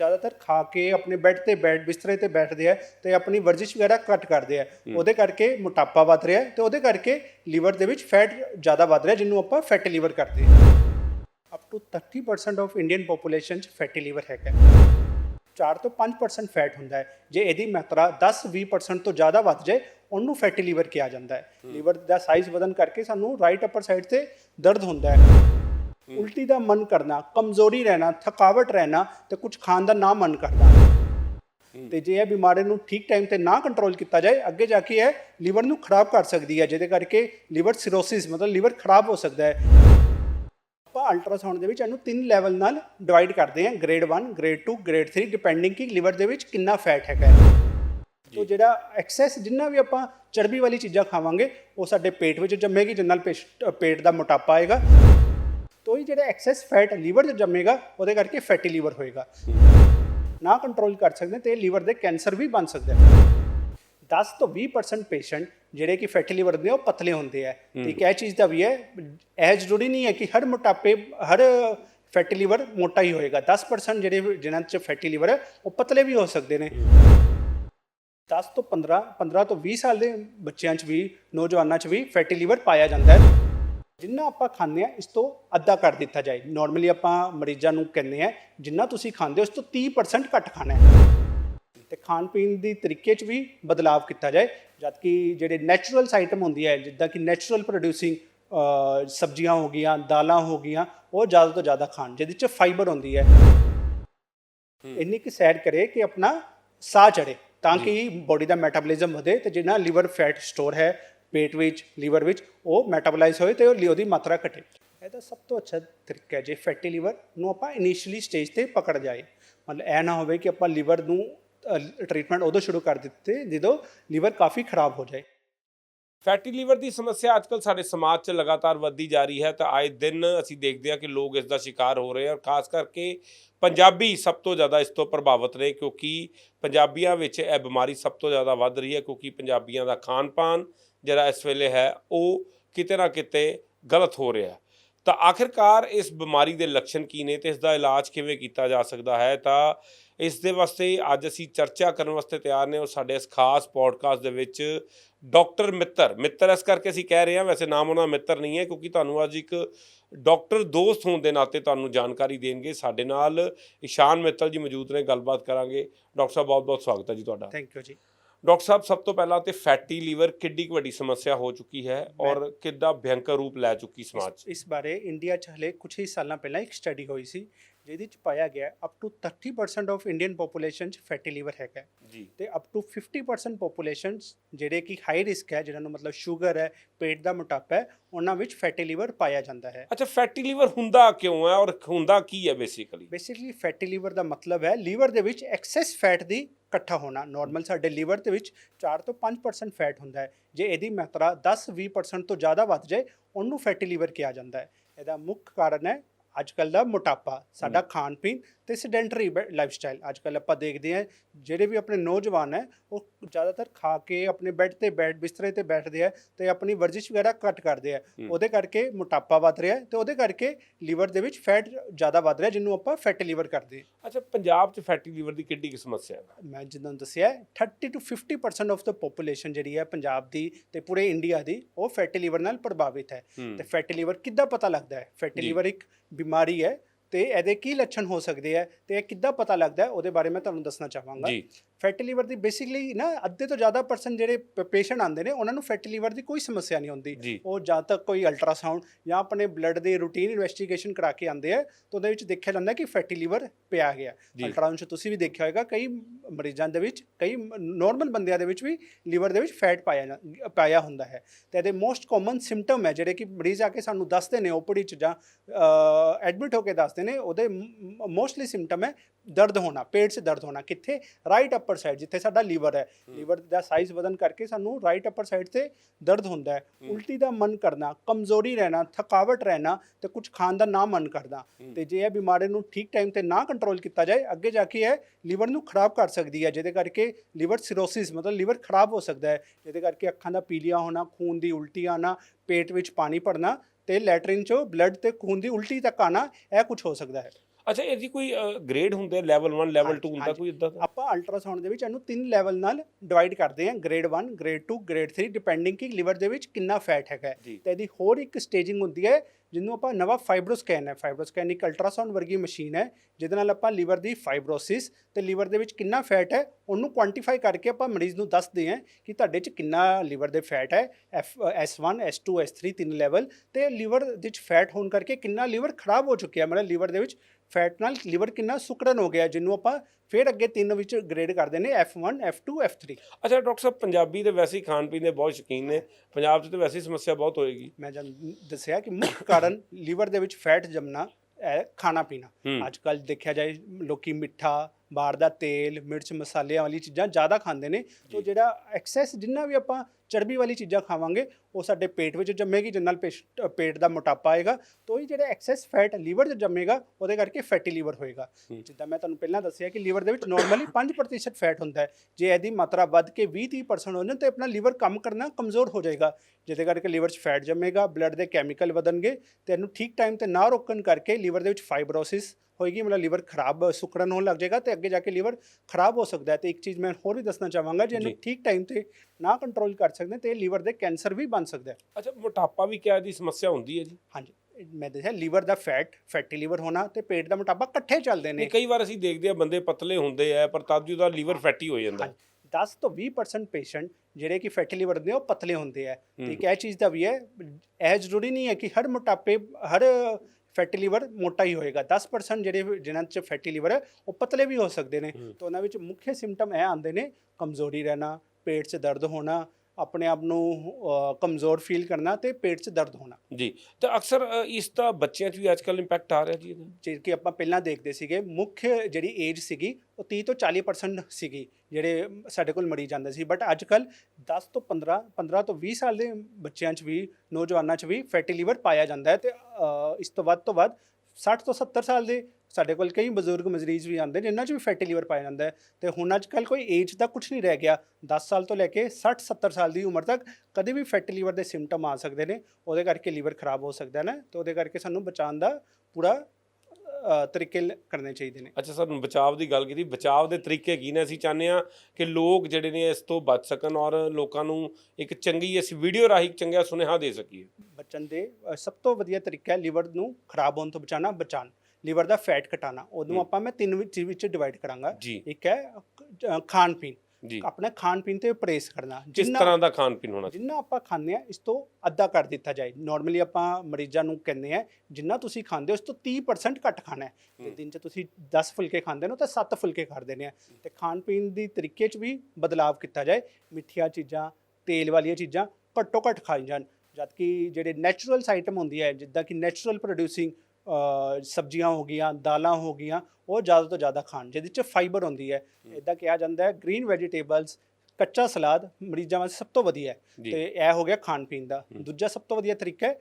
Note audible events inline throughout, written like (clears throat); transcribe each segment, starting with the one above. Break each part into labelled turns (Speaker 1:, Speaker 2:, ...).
Speaker 1: ਜ਼ਿਆਦਾਤਰ ਖਾ ਕੇ ਆਪਣੇ ਬੈੱਡ ਤੇ ਬੈੱਡ ਬਿਸਤਰੇ ਤੇ ਬੈਠਦੇ ਆ ਤੇ ਆਪਣੀ ਵਰਜਿਸ਼ ਵਗੈਰਾ ਘੱਟ ਕਰਦੇ ਆ। ਉਹਦੇ ਕਰਕੇ ਮੋਟਾਪਾ ਵੱਧ ਰਿਹਾ ਤੇ ਉਹਦੇ ਕਰਕੇ ਲੀਵਰ ਦੇ ਵਿੱਚ ਫੈਟ ਜ਼ਿਆਦਾ ਵੱਧ ਰਿਹਾ ਜਿਹਨੂੰ ਆਪਾਂ ਫੈਟੀ ਲੀਵਰ ਕਰਦੇ ਹਾਂ up to 30% of Indian population ਚ ਫੈਟੀ ਲੀਵਰ ਹੈਗਾ। 4 ਤੋਂ 5% ਫੈਟ ਹੁੰਦਾ ਹੈ। ਜੇ ਇਹਦੀ ਮਾਤਰਾ 10-20% ਤੋਂ ਜ਼ਿਆਦਾ ਵੱਧ ਜਾਏ ਉਹਨੂੰ ਫੈਟੀ ਲੀਵਰ ਕਿਹਾ ਜਾਂਦਾ ਹੈ। ਲੀਵਰ ਦਾ ਸਾਈਜ਼ ਵਧਣ ਕਰਕੇ ਸਾਨੂੰ ਰਾਈਟ ਅਪਰ ਸਾਈਡ ਤੇ ਦਰਦ ਹੁੰਦਾ ਹੈ। ਉਲਟੀ ਦਾ ਮਨ ਕਰਨਾ ਕਮਜ਼ੋਰੀ ਰਹਿਣਾ ਥਕਾਵਟ ਰਹਿਣਾ ਤੇ ਕੁਝ ਖਾਣ ਦਾ ਨਾ ਮਨ ਕਰਨਾ। ਤੇ ਜੇ ਇਹ ਬਿਮਾਰੀ ਨੂੰ ਠੀਕ ਟਾਈਮ ਤੇ ਨਾ ਕੰਟਰੋਲ ਕੀਤਾ ਜਾਏ ਅੱਗੇ ਜਾ ਕੇ ਇਹ ਲੀਵਰ ਨੂੰ ਖਰਾਬ ਕਰ ਸਕਦੀ ਹੈ ਜਿਹਦੇ ਕਰਕੇ ਲੀਵਰ ਸਿਰੋਸਿਸ ਮਤਲਬ ਲੀਵਰ ਖਰਾਬ ਹੋ ਸਕਦਾ ਹੈ। ਆਪਾਂ ਅਲਟਰਾਸਾਊਂਡ ਦੇ ਵਿੱਚ ਇਹਨੂੰ ਤਿੰਨ ਲੈਵਲ ਨਾਲ ਡਿਵਾਈਡ ਕਰਦੇ ਹਾਂ ਗ੍ਰੇਡ 1 ਗ੍ਰੇਡ 2 ਗ੍ਰੇਡ 3 ਡਿਪੈਂਡਿੰਗ ਕਿ ਲਿਵਰ ਦੇ ਵਿੱਚ ਕਿੰਨਾ ਫੈਟ ਹੈਗਾ। ਤੋ ਜਿਹੜਾ ਐਕਸੈਸ ਜਿੰਨਾ ਵੀ ਆਪਾਂ ਚਰਬੀ ਵਾਲੀ ਚੀਜ਼ਾਂ ਖਾਵਾਂਗੇ ਉਹ ਸਾਡੇ ਪੇਟ ਵਿੱਚ ਜੰਮੇਗੀ ਜਿਸ ਨਾਲ ਪੇਟ ਦਾ ਮੋਟਾਪਾ ਆਏਗਾ। ਤੋ ਇਹ ਜਿਹੜਾ ਐਕਸੈਸ ਫੈਟ ਲੀਵਰ 'ਚ ਜੰਮੇਗਾ ਉਹਦੇ ਕਰਕੇ ਫੈਟੀ ਲੀਵਰ ਹੋਏਗਾ। ਨਾ ਕੰਟਰੋਲ ਕਰ ਸਕਦੇ ਤੇ ਲੀਵਰ ਦੇ ਕੈਂਸਰ ਵੀ ਬਣ ਸਕਦਾ ਹੈ 10 ਤੋਂ 20% ਪੇਸ਼ੈਂਟ ਜਿਹੜੇ ਕਿ ਫੈਟੀ ਲੀਵਰ ਦੇ ਉਹ ਪਤਲੇ ਹੁੰਦੇ ਆ। ਤੇ ਇੱਕ ਇਹ ਚੀਜ਼ ਦਾ ਵੀ ਹੈ ਇਹ ਜ਼ਰੂਰੀ ਨਹੀਂ ਹੈ ਕਿ ਹਰ ਮੋਟਾਪੇ ਹਰ ਫੈਟੀ ਲੀਵਰ ਮੋਟਾ ਹੀ ਹੋਏਗਾ। 10% ਜਿਹੜੇ ਜਿਨ੍ਹਾਂ 'ਚ ਫੈਟੀ ਲੀਵਰ ਹੈ ਉਹ ਪਤਲੇ ਵੀ ਹੋ ਸਕਦੇ ਨੇ। 10 ਤੋਂ 15 15 ਤੋਂ 20 ਸਾਲ ਦੇ ਬੱਚਿਆਂ 'ਚ ਵੀ ਨੌਜਵਾਨਾਂ 'ਚ ਵੀ ਫੈਟੀ ਲੀਵਰ ਪਾਇਆ ਜਾਂਦਾ ਹੈ। ਜਿੰਨਾ ਆਪਾਂ ਖਾਂਦੇ ਆ ਇਸ ਤੋਂ ਅੱਧਾ ਕਰ ਦਿੱਤਾ ਜਾਏ। ਨਾਰਮਲੀ ਆਪਾਂ ਮਰੀਜ਼ਾਂ ਨੂੰ ਕਹਿੰਦੇ ਆ ਜਿੰਨਾ ਤੁਸੀਂ ਖਾਂਦੇ ਹੋ ਉਸ ਤੋਂ 30% ਘੱਟ ਖਾਣਾ ਹੈ। ਤੇ ਖਾਣ ਪੀਣ ਦੀ ਤਰੀਕੇ 'ਚ ਵੀ ਬਦਲਾਵ ਕੀਤਾ ਜਾਏ ਜਦ ਕਿ ਜਿਹੜੇ ਨੈਚੁਰਲ ਆਈਟਮ ਹੁੰਦੀ ਹੈ ਜਿੱਦਾਂ ਕਿ ਨੈਚੁਰਲ ਪ੍ਰੋਡਿਊਸਿੰਗ ਸਬਜ਼ੀਆਂ ਹੋ ਗਈਆਂ ਦਾਲਾਂ ਹੋ ਗਈਆਂ ਉਹ ਜ਼ਿਆਦਾ ਤੋਂ ਜ਼ਿਆਦਾ ਖਾਣ ਜਿਹਦੇ 'ਚ ਫਾਈਬਰ ਹੁੰਦੀ ਹੈ। ਇੰਨੀ ਕਿ ਸੈਰ ਕਰੇ ਕਿ ਆਪਣਾ ਸਾਹ ਚੜੇ ਤਾਂ ਕਿ ਬੋਡੀ ਦਾ ਮੈਟਾਬੋਲਿਜ਼ਮ ਵਧੇ ਤੇ ਜਿੰਨਾ ਲਿਵਰ ਫੈਟ ਸਟੋਰ ਹੈ ਪੇਟ ਵਿੱਚ, ਲੀਵਰ ਵਿੱਚ, ਉਹ ਮੈਟਾਬੋਲਾਈਜ਼ ਹੋਏ ਤੇ ਉਹ ਉਹਦੀ ਮਾਤਰਾ ਘਟੇ। ਇਹਦਾ ਸਭ ਤੋਂ ਅੱਛਾ ਤਰੀਕਾ ਹੈ ਜੇ ਫੈਟੀ ਲੀਵਰ ਨੂੰ ਆਪਾਂ ਇਨੀਸ਼ੀਅਲੀ ਸਟੇਜ ਤੇ ਪਕੜ ਜਾਏ। ਮਤਲਬ ਇਹ ਨਾ ਹੋਵੇ ਕਿ ਆਪਾਂ ਲੀਵਰ ਨੂੰ ਟ੍ਰੀਟਮੈਂਟ ਉਦੋਂ ਸ਼ੁਰੂ ਕਰ ਦਿੱਤੇ ਜਦੋਂ ਲੀਵਰ ਕਾਫੀ ਖਰਾਬ ਹੋ ਜਾਏ।
Speaker 2: ਫੈਟੀ ਲੀਵਰ ਦੀ ਸਮੱਸਿਆ ਅੱਜਕੱਲ ਸਾਡੇ ਸਮਾਜ 'ਚ ਲਗਾਤਾਰ ਵੱਧਦੀ ਜਾ ਰਹੀ ਹੈ ਤਾਂ ਆਏ ਦਿਨ ਅਸੀਂ ਦੇਖਦੇ ਹਾਂ ਕਿ ਲੋਕ ਇਸ ਦਾ ਸ਼ਿਕਾਰ ਹੋ ਰਹੇ ਹਨ। ਖਾਸ ਕਰਕੇ ਪੰਜਾਬੀ ਸਭ ਤੋਂ ਜ਼ਿਆਦਾ ਇਸ ਤੋਂ ਪ੍ਰਭਾਵਿਤ ਨੇ ਕਿਉਂਕਿ ਪੰਜਾਬੀਆਂ ਵਿੱਚ ਇਹ ਬਿਮਾਰੀ ਸਭ ਤੋਂ ਜ਼ਿਆਦਾ ਵੱਧ ਰਹੀ ਹੈ ਕਿਉਂਕਿ ਪੰਜਾਬੀਆਂ ਦਾ ਖਾਣ-ਪਾਨ ਜਿਹੜਾ ਇਸ ਵੇਲੇ ਹੈ, ਉਹ ਕਿਤੇ ਨਾ ਕਿਤੇ ਗਲਤ ਹੋ ਰਿਹਾ ਤਾਂ ਆਖਿਰਕਾਰ ਇਸ ਬਿਮਾਰੀ ਦੇ ਲੱਛਣ ਕੀ ਨੇ ਤੇ ਇਸ ਦਾ ਇਲਾਜ ਕਿਵੇਂ ਕੀਤਾ ਜਾ ਸਕਦਾ ਹੈ? ਤਾਂ ਇਸ ਦੇ ਵਾਸਤੇ ਅੱਜ ਅਸੀਂ ਚਰਚਾ ਕਰਨ ਵਾਸਤੇ ਤਿਆਰ ਨੇ ਉਹ ਸਾਡੇ ਇਸ ਖਾਸ ਪੋਡਕਾਸਟ ਦੇ ਵਿੱਚ ਡਾਕਟਰ ਮਿੱਤਰ ਮਿੱਤਰ ਇਸ ਕਰਕੇ ਅਸੀਂ ਕਹਿ ਰਹੇ ਹਾਂ, ਵੈਸੇ ਨਾਮ ਉਹਨਾਂ ਮਿੱਤਰ ਨਹੀਂ ਹੈ ਕਿਉਂਕਿ ਤੁਹਾਨੂੰ ਅੱਜ ਇੱਕ ਡਾਕਟਰ ਦੋਸਤ ਹੋਣ ਦੇ ਨਾਤੇ ਤੁਹਾਨੂੰ ਜਾਣਕਾਰੀ ਦੇਣਗੇ। ਸਾਡੇ ਨਾਲ ਇਸ਼ਾਨ ਮਿੱਤਲ ਜੀ ਮੌਜੂਦ ਨੇ, ਗੱਲਬਾਤ ਕਰਾਂਗੇ। ਡਾਕਟਰ ਸਾਹਿਬ ਬਹੁਤ ਬਹੁਤ ਸਵਾਗਤ ਹੈ ਜੀ ਤੁਹਾਡਾ।
Speaker 1: ਥੈਂਕ ਯੂ ਜੀ।
Speaker 2: ਡਾਕਟਰ ਸਾਹਿਬ ਸਭ ਤੋਂ ਪਹਿਲਾਂ ਤੇ ਫੈਟੀ ਲੀਵਰ ਕਿੱਡੀ ਕੁ ਵੱਡੀ ਸਮੱਸਿਆ ਹੋ ਚੁੱਕੀ ਹੈ ਔਰ ਕਿੱਦਾਂ ਭਿਅੰਕਰ ਰੂਪ ਲੈ ਚੁੱਕੀ ਸਮਾਜ? 'ਚ
Speaker 1: ਇਸ ਬਾਰੇ ਇੰਡੀਆ 'ਚ ਹਲੇ ਕੁਝ ਹੀ ਸਾਲਾਂ ਪਹਿਲਾਂ ਇੱਕ ਸਟੱਡੀ ਹੋਈ ਸੀ ਜਿਹਦੇ 'ਚ ਪਾਇਆ ਗਿਆ up to 30% of Indian population 'ਚ ਫੈਟੀ ਲੀਵਰ ਹੈਗਾ।
Speaker 2: ਜੀ।
Speaker 1: ਤੇ ਅਪ ਟੂ 50% ਪੋਪੂਲੇਸ਼ਨ ਜਿਹੜੇ ਕਿ ਹਾਈ ਰਿਸਕ ਹੈ ਜਿਨ੍ਹਾਂ ਨੂੰ ਮਤਲਬ ਸ਼ੂਗਰ ਹੈ ਪੇਟ ਦਾ ਮੋਟਾਪਾ ਹੈ ਉਹਨਾਂ ਵਿੱਚ ਫੈਟੀ ਲੀਵਰ ਪਾਇਆ ਜਾਂਦਾ ਹੈ।
Speaker 2: ਅੱਛਾ ਫੈਟੀ ਲੀਵਰ ਹੁੰਦਾ ਕਿਉਂ ਹੈ ਔਰ ਹੁੰਦਾ ਕੀ ਹੈ ਬੇਸਿਕਲੀ
Speaker 1: ਬੇਸਿਕਲੀ ਫੈਟੀ ਲੀਵਰ ਦਾ ਮਤਲਬ ਹੈ ਲੀਵਰ ਦੇ ਵਿੱਚ ਐਕਸੈਸ ਫੈਟ ਦੀ ਇਕੱਠਾ ਹੋਣਾ। ਨਾਰਮਲ ਸਾਡੇ ਲੀਵਰ ਦੇ ਵਿੱਚ 4 ਤੋਂ 5% ਫੈਟ ਹੁੰਦਾ ਹੈ। ਜੇ ਇਹਦੀ ਮਾਤਰਾ 10-20% ਤੋਂ ਜ਼ਿਆਦਾ ਵੱਧ ਜਾਏ ਉਹਨੂੰ ਫੈਟੀ ਲੀਵਰ ਕਿਹਾ ਜਾਂਦਾ ਹੈ। ਇਹਦਾ ਮੁੱਖ ਕਾਰਨ ਹੈ ਅੱਜਕੱਲ ਦਾ ਮੋਟਾਪਾ ਸਾਡਾ ਖਾਣ ਪੀਣ ਤੇ ਸੈਡੈਂਟਰੀ ਲਾਈਫ ਸਟਾਈਲ ਅੱਜਕੱਲ ਆਪਾਂ ਦੇਖਦੇ ਹਾਂ ਜਿਹੜੇ ਵੀ ਆਪਣੇ ਨੌਜਵਾਨ ਹੈ ਉਹ ਜ਼ਿਆਦਾਤਰ ਖਾ ਕੇ ਆਪਣੇ ਬੈੱਡ ਤੇ ਬੈੱਡ ਬਿਸਤਰੇ ਤੇ ਬੈਠਦੇ ਆ ਤੇ ਆਪਣੀ ਵਰਜਿਸ਼ ਵਗੈਰਾ ਘੱਟ ਕਰਦੇ ਆ। ਉਹਦੇ ਕਰਕੇ ਮੋਟਾਪਾ ਵੱਧ ਰਿਹਾ ਤੇ ਉਹਦੇ ਕਰਕੇ ਲੀਵਰ ਦੇ ਵਿੱਚ ਫੈਟ ਜ਼ਿਆਦਾ ਵੱਧ ਰਿਹਾ ਜਿਹਨੂੰ ਆਪਾਂ ਫੈਟੀ ਲੀਵਰ ਕਰਦੇ ਹਾਂ।
Speaker 2: ਅੱਛਾ ਪੰਜਾਬ 'ਚ ਫੈਟੀ ਲੀਵਰ ਦੀ ਕਿੱਡੀ ਕੁ ਸਮੱਸਿਆ ਹੈ?
Speaker 1: ਮੈਂ ਜਿੱਦਾਂ ਦੱਸਿਆ ਹੈ, 30 to 50% ਆਫ ਦਾ ਪੋਪੂਲੇਸ਼ਨ ਜਿਹੜੀ ਹੈ ਪੰਜਾਬ ਦੀ ਤੇ ਪੂਰੇ ਇੰਡੀਆ ਦੀ ਉਹ ਫੈਟੀ ਲੀਵਰ ਨਾਲ ਪ੍ਰਭਾਵਿਤ ਹੈ। ਤੇ ਫੈਟੀ ਲੀਵਰ ਕਿੱਦਾਂ ਪਤਾ ਲੱਗਦਾ ਹੈ? ਫੈਟੀ। ਲੀਵਰ ਇੱਕ ਬਿਮਾਰੀ ਹੈ ਤੇ ਇਹਦੇ ਕੀ ਲੱਛਣ ਹੋ ਸਕਦੇ ਆ ਤੇ ਇਹ ਕਿੱਦਾਂ ਪਤਾ ਲੱਗਦਾ ਹੈ, ਉਹਦੇ ਬਾਰੇ ਮੈਂ ਤੁਹਾਨੂੰ ਦੱਸਣਾ ਚਾਹਾਂਗਾ।
Speaker 2: ਜੀ।
Speaker 1: ਫੈਟੀ ਲੀਵਰ ਦੀ ਬੇਸਿਕਲੀ ਨਾ ਅੱਧੇ ਤੋਂ ਜ਼ਿਆਦਾ ਪਰਸਨ ਜਿਹੜੇ ਪੇਸ਼ੈਂਟ ਆਉਂਦੇ ਨੇ ਉਹਨਾਂ ਨੂੰ ਫੈਟੀ ਲੀਵਰ ਦੀ ਕੋਈ ਸਮੱਸਿਆ ਨਹੀਂ ਹੁੰਦੀ।
Speaker 2: ਜੀ।
Speaker 1: ਉਹ ਜਦ ਤੱਕ ਕੋਈ ਅਲਟਰਾਸਾਊਂਡ ਜਾਂ ਆਪਣੇ ਬਲੱਡ ਦੀ ਰੂਟੀਨ ਇਨਵੈਸਟੀਗੇਸ਼ਨ ਕਰਾ ਕੇ ਆਉਂਦੇ ਆ ਤਾਂ ਉਹਦੇ ਵਿੱਚ ਦੇਖਿਆ ਜਾਂਦਾ ਕਿ ਫੈਟੀ ਲੀਵਰ ਪਿਆ ਗਿਆ।
Speaker 2: ਜੀ।
Speaker 1: ਅਲਟਰਾਸਾਊਂਡ 'ਚ ਤੁਸੀਂ ਵੀ ਦੇਖਿਆ ਹੋਵੇਗਾ ਕਈ ਮਰੀਜ਼ਾਂ ਦੇ ਵਿੱਚ ਕਈ ਨਾਰਮਲ ਬੰਦਿਆਂ ਦੇ ਵਿੱਚ ਵੀ ਲੀਵਰ ਦੇ ਵਿੱਚ ਫੈਟ ਪਾਇਆ ਜਾ- ਪਾਇਆ ਹੁੰਦਾ ਹੈ। ਤੇ ਇਹਦੇ ਮੋਸਟ ਕਾਮਨ ਸਿੰਪਟਮ ਹੈ ਜਿਹੜੇ ਕਿ ਮਰੀਜ਼ ਆ ਕੇ ਸਾਨੂੰ ਦੱਸਦੇ ਨੇ ਓਪੀਡੀ 'ਚ ਜਾਂ ਐਡਮਿਟ ਹੋ ਕੇ ਦੱਸਦੇ ਨੇ ਉਹਦੇ ਮੋਸਟਲੀ ਸਿੰਪਟਮ ਹੈ ਦਰਦ ਹੋਣਾ ਪੇਟ 'ਚ ਦਰਦ ਹੋਣਾ ਕਿੱਥੇ? ਰਾਈਟ ਅਪਰ ਸਾਈਡ ਜਿੱਥੇ ਸਾਡਾ ਲੀਵਰ ਹੈ। ਲੀਵਰ ਦਾ ਸਾਈਜ਼ ਵਧਣ ਕਰਕੇ ਸਾਨੂੰ ਰਾਈਟ ਅਪਰ ਸਾਈਡ ਤੇ ਦਰਦ ਹੁੰਦਾ ਹੈ। ਉਲਟੀ ਦਾ ਮਨ ਕਰਨਾ ਕਮਜ਼ੋਰੀ ਰਹਿਣਾ ਥਕਾਵਟ ਰਹਿਣਾ ਤੇ ਕੁਝ ਖਾਣ ਦਾ ਨਾ ਮਨ ਕਰਨਾ।
Speaker 2: ਹੂੰ।
Speaker 1: ਤੇ ਜੇ ਇਹ ਬਿਮਾਰੀ ਨੂੰ ਠੀਕ ਟਾਈਮ ਤੇ ਨਾ ਕੰਟਰੋਲ ਕੀਤਾ ਜਾਏ ਅੱਗੇ ਜਾ ਕੇ ਇਹ ਲੀਵਰ ਨੂੰ ਖਰਾਬ ਕਰ ਸਕਦੀ ਹੈ ਜਿਹਦੇ ਕਰਕੇ ਲੀਵਰ ਸਿਰੋਸਿਸ ਮਤਲਬ ਲੀਵਰ ਖਰਾਬ ਹੋ ਸਕਦਾ ਹੈ। ਜਿਹਦੇ ਕਰਕੇ ਅੱਖਾਂ ਦਾ ਪੀਲੀਆ ਹੋਣਾ ਖੂਨ ਦੀ ਉਲਟੀ ਆਣਾ ਪੇਟ ਵਿੱਚ ਪਾਣੀ ਭਰਨਾ ਤੇ ਲੈਟਰਿਨ ਚੋਂ ਬਲੱਡ ਤੇ ਖੂਨ ਦੀ ਉਲਟੀ ਤੱਕ ਆਣਾ ਇਹ ਕੁਝ ਹੋ ਸਕਦਾ ਹੈ।
Speaker 2: ਅੱਛਾ ਇਹਦੀ ਕੋਈ ਗ੍ਰੇਡ ਹੁੰਦੇ ਲੈਵਲ 1 ਲੈਵਲ 2 ਹੁੰਦਾ। ਕੋਈ ਇਦਾਂ ਦਾ?
Speaker 1: ਆਪਾਂ ਅਲਟਰਾਸਾਊਂਡ ਦੇ ਵਿੱਚ ਇਹਨੂੰ ਤਿੰਨ ਲੈਵਲ ਨਾਲ ਡਿਵਾਈਡ ਕਰਦੇ ਹਾਂ। ਗ੍ਰੇਡ 1 ਗ੍ਰੇਡ 2 ਗ੍ਰੇਡ 3 ਡਿਪੈਂਡਿੰਗ ਕਿ ਲਿਵਰ ਦੇ ਵਿੱਚ ਕਿੰਨਾ ਫੈਟ ਹੈਗਾ। ਤੇ ਇਹਦੀ ਹੋਰ ਇੱਕ ਸਟੇਜਿੰਗ ਹੁੰਦੀ ਹੈ ਜਿਹਨੂੰ ਆਪਾਂ ਨਵਾਂ ਫਾਈਬਰੋਸਕੈਨ ਹੈ। ਫਾਈਬਰੋਸਕੈਨ ਇੱਕ ਅਲਟਰਾਸਾਊਂਡ ਵਰਗੀ ਮਸ਼ੀਨ ਹੈ ਜਿਹਦੇ ਨਾਲ ਆਪਾਂ ਲਿਵਰ ਦੀ ਫਾਈਬਰੋਸਿਸ ਤੇ ਲਿਵਰ ਦੇ ਵਿੱਚ ਕਿੰਨਾ ਫੈਟ ਹੈ ਉਹਨੂੰ ਕੁਆਂਟੀਫਾਈ ਕਰਕੇ ਆਪਾਂ ਮਰੀਜ਼ ਨੂੰ ਦੱਸਦੇ ਹਾਂ ਕਿ ਤੁਹਾਡੇ 'ਚ ਕਿੰਨਾ ਲਿਵਰ ਦੇ ਫੈਟ ਹੈ। ਐਫ S1 S2 S3 ਤਿੰਨ ਲੈਵਲ ਤੇ ਲਿਵਰ ਦੇ ਵਿੱਚ ਫੈਟ ਹੋਣ ਕਰਕੇ ਕਿੰਨਾ ਲਿਵਰ ਖਰਾਬ ਹੋ ਚੁੱਕਿਆ। ਮਤਲਬ ਲਿਵਰ ਦੇ ਵਿੱਚ ਫੈਟ ਨਾਲ ਲਿਵਰ ਕਿੰਨਾ ਸੁਕੜਨ ਹੋ ਗਿਆ ਜਿਹਨੂੰ ਆਪਾਂ ਫਿਰ ਅੱਗੇ ਤਿੰਨ ਵਿੱਚ ਗ੍ਰੇਡ ਕਰਦੇ ਨੇ F1 F2 F3
Speaker 2: ਅੱਛਾ ਡਾਕਟਰ ਸਾਹਿਬ ਪੰਜਾਬੀ ਦੇ ਵੈਸੇ ਹੀ ਖਾਣ ਪੀਣ ਦੇ ਬਹੁਤ ਸ਼ੌਕੀਨ ਨੇ। ਪੰਜਾਬ 'ਚ ਤਾਂ ਵੈਸੇ ਹੀ ਸਮੱਸਿਆ ਬਹੁਤ ਹੋਏਗੀ।
Speaker 1: ਮੈਂ ਜਦ ਦੱਸਿਆ ਕਿ ਮੁੱਖ ਕਾਰਨ ਲੀਵਰ ਦੇ ਵਿੱਚ ਫੈਟ ਜੰਮਣਾ ਹੈ ਖਾਣਾ ਪੀਣਾ। ਅੱਜ ਕੱਲ ਦੇਖਿਆ ਜਾਏ ਲੋਕੀ ਮਿੱਠਾ ਬਾਹਰ ਦਾ ਤੇਲ ਮਿਰਚ ਮਸਾਲਿਆਂ ਵਾਲੀ ਚੀਜ਼ਾਂ ਜ਼ਿਆਦਾ ਖਾਂਦੇ ਨੇ। ਤੋਂ। ਜਿਹੜਾ ਐਕਸੈਸ ਜਿੰਨਾ ਵੀ ਆਪਾਂ ਚਰਬੀ ਵਾਲੀ ਚੀਜ਼ਾਂ ਖਾਵਾਂਗੇ ਉਹ ਸਾਡੇ ਪੇਟ ਵਿੱਚ ਜੰਮੇਗੀ ਜਿਸ ਨਾਲ ਪੇਸ਼- ਪੇਟ ਦਾ ਮੋਟਾਪਾ ਆਏਗਾ। ਤੋਂ ਹੀ ਜਿਹੜਾ ਐਕਸੈਸ ਫੈਟ ਲੀਵਰ 'ਚ ਜੰਮੇਗਾ ਉਹਦੇ ਕਰਕੇ ਫੈਟੀ ਲੀਵਰ ਹੋਏਗਾ।
Speaker 2: ਹੂੰ।
Speaker 1: ਜਿੱਦਾਂ ਮੈਂ ਤੁਹਾਨੂੰ ਪਹਿਲਾਂ ਦੱਸਿਆ ਕਿ ਲੀਵਰ ਦੇ ਵਿੱਚ ਨਾਰਮਲੀ 5% ਫੈਟ ਹੁੰਦਾ ਹੈ। ਜੇ ਇਹਦੀ ਮਾਤਰਾ ਵੱਧ ਕੇ 20-30% ਹੋ ਜਾਣ ਤੇ ਆਪਣਾ ਲੀਵਰ ਕੰਮ ਕਰਨਾ ਕਮਜ਼ੋਰ ਹੋ ਜਾਏਗਾ। ਜਿਹਦੇ ਕਰਕੇ ਲੀਵਰ 'ਚ ਫੈਟ ਜੰਮੇਗਾ ਬਲੱਡ ਦੇ ਕੈਮੀਕਲ ਵਧਣਗੇ ਤੇ ਇਹਨੂੰ ਠੀਕ ਟਾਈਮ ਤੇ ਨਾ ਰੋਕਣ ਕਰਕੇ ਲੀਵਰ ਦੇ ਵਿੱਚ ਫਾਈਬਰੋਸਿਸ ਹੋਏਗੀ ਮਤਲਬ ਲੀਵਰ ਖਰਾਬ ਸੁਕੜਨ ਹੋਣ ਲੱਗ ਜਾਏਗਾ ਤੇ ਅੱਗੇ ਜਾ ਕੇ ਲੀਵਰ ਖਰਾਬ ਹੋ ਸਕਦਾ ਹੈ। ਤੇ ਇੱਕ ਚੀਜ਼ ਮੈਂ ਹੋਰ ਵੀ ਦੱਸਣਾ ਚਾਹਾਂਗਾ ਜੇ ਇਹਨੂੰ
Speaker 2: ਜੀ।
Speaker 1: ਠੀਕ ਟਾਈਮ ਤੇ ਨਾ ਕੰਟਰੋਲ ਕਰ ਸਕਦੇ ਤੇ ਲੀਵਰ ਦੇ ਕੈਂਸਰ ਵੀ ਬਣ ਸਕਦਾ ਹੈ
Speaker 2: ਅੱਛਾ ਮੋਟਾਪਾ ਵੀ ਕਿਆ ਦੀ ਸਮੱਸਿਆ ਹੁੰਦੀ ਹੈ ਜੀ?
Speaker 1: ਹਾਂਜੀ ਮੈਂ ਦੱਸਿਆ ਲੀਵਰ ਦਾ ਫੈਟ ਫੈਟੀ ਲੀਵਰ ਹੋਣਾ ਤੇ ਪੇਟ ਦਾ ਮੋਟਾਪਾ ਇਕੱਠੇ ਚੱਲਦੇ ਨੇ।
Speaker 2: ਨਹੀਂ ਕਈ ਵਾਰ ਅਸੀਂ ਦੇਖਦੇ ਆ ਬੰਦੇ ਪਤਲੇ ਹੁੰਦੇ ਆ ਪਰ ਤਦ ਵੀ ਉਹਦਾ ਲੀਵਰ ਫੈਟੀ ਹੋ ਜਾਂਦਾ।
Speaker 1: ਹਾਂਜੀ 10 ਤੋਂ 20% ਪੇਸ਼ੈਂਟ ਜਿਹੜੇ ਕਿ ਫੈਟੀ ਲੀਵਰ ਦੇ ਉਹ ਪਤਲੇ ਹੁੰਦੇ ਆ।
Speaker 2: ਹੂੰ।
Speaker 1: ਤੇ ਇੱਕ ਇਹ ਚੀਜ਼ ਦਾ ਵੀ ਹੈ ਇਹ ਜ਼ਰੂਰੀ ਨਹੀਂ ਹੈ ਕਿ ਹਰ ਮੋਟਾਪੇ ਹਰ ਫੈਟੀ ਲੀਵਰ ਮੋਟਾ ਹੀ ਹੋਏਗਾ। 10% ਜਿਹੜੇ ਜਿਨ੍ਹਾਂ 'ਚ ਫੈਟੀ ਲੀਵਰ ਹੈ ਉਹ ਪਤਲੇ ਵੀ ਹੋ ਸਕਦੇ ਨੇ।
Speaker 2: ਹੂੰ।
Speaker 1: ਤਾਂ ਉਹਨਾਂ ਵਿੱਚ ਮੁੱਖ ਸਿੰਪਟਮ ਇਹ ਆਉਂਦੇ ਨੇ ਕਮਜ਼ੋਰੀ ਰਹਿਣਾ ਪੇਟ 'ਚ ਦਰਦ ਹੋਣਾ ਆਪਣੇ ਆਪ ਨੂੰ ਕਮਜ਼ੋਰ ਫੀਲ ਕਰਨਾ ਤੇ ਪੇਟ 'ਚ ਦਰਦ ਹੋਣਾ।
Speaker 2: ਜੀ ਤੇ ਅਕਸਰ ਅ, ਇਸ ਦਾ ਬੱਚਿਆਂ 'ਚ ਵੀ ਅੱਜ ਕੱਲ੍ਹ ਇੰਪੈਕਟ ਆ ਰਿਹਾ ਜੀ ਇਹਦਾ?
Speaker 1: ਕਿ ਆਪਾਂ ਪਹਿਲਾਂ ਦੇਖਦੇ ਸੀਗੇ ਮੁੱਖ ਜਿਹੜੀ ਏਜ ਸੀਗੀ ਉਹ 30 ਤੋਂ 40% ਸੀਗੀ ਜਿਹੜੇ ਸਾਡੇ ਕੋਲ ਮਰੀਜ਼ ਆਉਂਦੇ ਸੀ। ਬਟ ਅੱਜ ਕੱਲ 10 ਤੋਂ 15 15 ਤੋਂ 20 ਸਾਲ ਦੇ ਬੱਚਿਆਂ 'ਚ ਵੀ ਨੌਜਵਾਨਾਂ 'ਚ ਵੀ ਫੈਟੀ ਲੀਵਰ ਪਾਇਆ ਜਾਂਦਾ ਹੈ ਤੇ ਅ, ਇਸ ਤੋਂ ਵੱਧ ਤੋਂ ਵੱਧ 60 ਤੋਂ 70 ਸਾਲ ਦੇ ਸਾਡੇ ਕੋਲ ਕਈ ਬਜ਼ੁਰਗ ਮਰੀਜ਼ ਵੀ ਆਉਂਦੇ ਨੇ ਜਿਨ੍ਹਾਂ 'ਚ ਵੀ ਫੈਟੀ ਲੀਵਰ ਪਾਇਆ ਜਾਂਦਾ ਹੈ। ਤੇ ਹੁਣ ਅੱਜ ਕੱਲ ਕੋਈ ਏਜ ਦਾ ਕੁਝ ਨਹੀਂ ਰਹਿ ਗਿਆ। 10 ਸਾਲ ਤੋਂ ਲੈ ਕੇ 60 70 ਸਾਲ ਦੀ ਉਮਰ ਤੱਕ ਕਦੇ ਵੀ ਫੈਟੀ ਲੀਵਰ ਦੇ ਸਿੰਪਟਮ ਆ ਸਕਦੇ ਨੇ। ਉਹਦੇ ਕਰਕੇ ਲੀਵਰ ਖਰਾਬ ਹੋ ਸਕਦਾ ਹੈ ਨਾ ਤੇ ਉਹਦੇ ਕਰਕੇ ਸਾਨੂੰ ਬਚਾਉਣ ਦਾ ਪੂਰਾ ਤਰੀਕੇ ਕਰਨੇ ਚਾਹੀਦੇ ਨੇ।
Speaker 2: ਅੱਛਾ ਸਾਨੂੰ ਬਚਾਅ ਦੀ ਗੱਲ ਕੀਤੀ। ਬਚਾਅ ਦੇ ਤਰੀਕੇ ਕੀ ਨੇ? ਅਸੀਂ ਚਾਹੁੰਦੇ ਆ ਕਿ ਲੋਕ ਜਿਹੜੇ ਨੇ ਇਸ ਤੋਂ ਬਚ ਸਕਣ ਔਰ ਲੋਕਾਂ ਨੂੰ ਇੱਕ ਚੰਗੀ ਅਸੀਂ ਵੀਡੀਓ ਰਾਹੀਂ ਚੰਗਾ ਸੁਨੇਹਾ ਦੇ ਸਕੀਏ।
Speaker 1: ਬਚਣ ਦੇ ਸਭ ਤੋਂ ਵਧੀਆ ਤਰੀਕਾ ਹੈ ਲਿਵਰ ਨੂੰ ਖਰਾਬ ਹੋਣ ਤੋਂ ਬਚਾਉਣਾ ਬਚਾਉਣ। ਲਿਵਰ ਦਾ ਫੈਟ ਘਟਾਉਣਾ ਉਹਨੂੰ। ਆਪਾਂ ਮੈਂ ਤਿੰਨ ਵਿੱਚ ਵਿੱਚ ਡਿਵਾਈਡ ਕਰਾਂਗਾ।
Speaker 2: ਜੀ।
Speaker 1: ਇੱਕ ਹੈ ਅ, ਖਾਣ ਪੀਣ।
Speaker 2: ਜੀ।
Speaker 1: ਆਪਣਾ ਖਾਣ ਪੀਣ ਤੇ ਪਰਹੇਜ਼ ਕਰਨਾ।
Speaker 2: ਕਿਸ ਤਰ੍ਹਾਂ ਦਾ ਖਾਣ ਪੀਣ ਹੋਣਾ
Speaker 1: ਜਿੰਨਾ ਆਪਾਂ ਖਾਂਦੇ ਆ ਇਸ ਤੋਂ ਅੱਧਾ ਕਰ ਦਿੱਤਾ ਜਾਏ। ਨਾਰਮਲੀ ਆਪਾਂ ਮਰੀਜ਼ਾਂ ਨੂੰ ਕਹਿੰਦੇ ਆ ਜਿੰਨਾ ਤੁਸੀਂ ਖਾਂਦੇ ਹੋ ਉਸ ਤੋਂ 30% ਘੱਟ ਖਾਣਾ ਹੈ। ਤੇ
Speaker 2: ਹੂੰ।
Speaker 1: ਦਿਨ 'ਚ ਤੁਸੀਂ 10 ਫੁਲਕੇ ਖਾਂਦੇ ਹੋ ਤਾਂ 7 ਫੁਲਕੇ ਕਰ ਦੇਣੇ ਆ ਤੇ ਖਾਣ ਪੀਣ ਦੀ ਤਰੀਕੇ 'ਚ ਵੀ ਬਦਲਾਵ ਕੀਤਾ ਜਾਏ। ਮਿੱਠੀਆਂ ਚੀਜ਼ਾਂ ਤੇਲ ਵਾਲੀਆਂ ਚੀਜ਼ਾਂ ਘੱਟੋ ਘੱਟ ਖਾਈ ਜਾਣ। ਜਦ ਕਿ ਜਿਹੜੇ ਨੈਚੁਰਲ ਆਈਟਮ ਹੁੰਦੀ ਹੈ ਜਿੱਦਾਂ ਕਿ ਨੈਚੁਰਲ ਪ੍ਰੋਡਿਊਸਿੰਗ ਸਬਜ਼ੀਆਂ ਹੋ ਗਈਆਂ ਦਾਲਾਂ ਹੋ ਗਈਆਂ ਉਹ ਜ਼ਿਆਦਾ ਤੋਂ ਜ਼ਿਆਦਾ ਖਾਣ ਜਿਹਦੇ 'ਚ ਫਾਈਬਰ ਹੁੰਦੀ ਹੈ। ਇਦਾਂ ਕਿਹਾ ਜਾਂਦਾ ਹੈ ਗ੍ਰੀਨ ਵੈਜੀਟੇਬਲਸ ਕੱਚਾ ਸਲਾਦ ਮਰੀਜ਼ਾਂ ਵਾਸਤੇ ਸਭ ਤੋਂ ਵਧੀਆ ਹੈ। ਤੇ ਇਹ ਹੋ ਗਿਆ ਖਾਣ ਪੀਣ ਦਾ। ਦੂਜਾ ਸਭ ਤੋਂ ਵਧੀਆ ਤਰੀਕਾ ਹੈ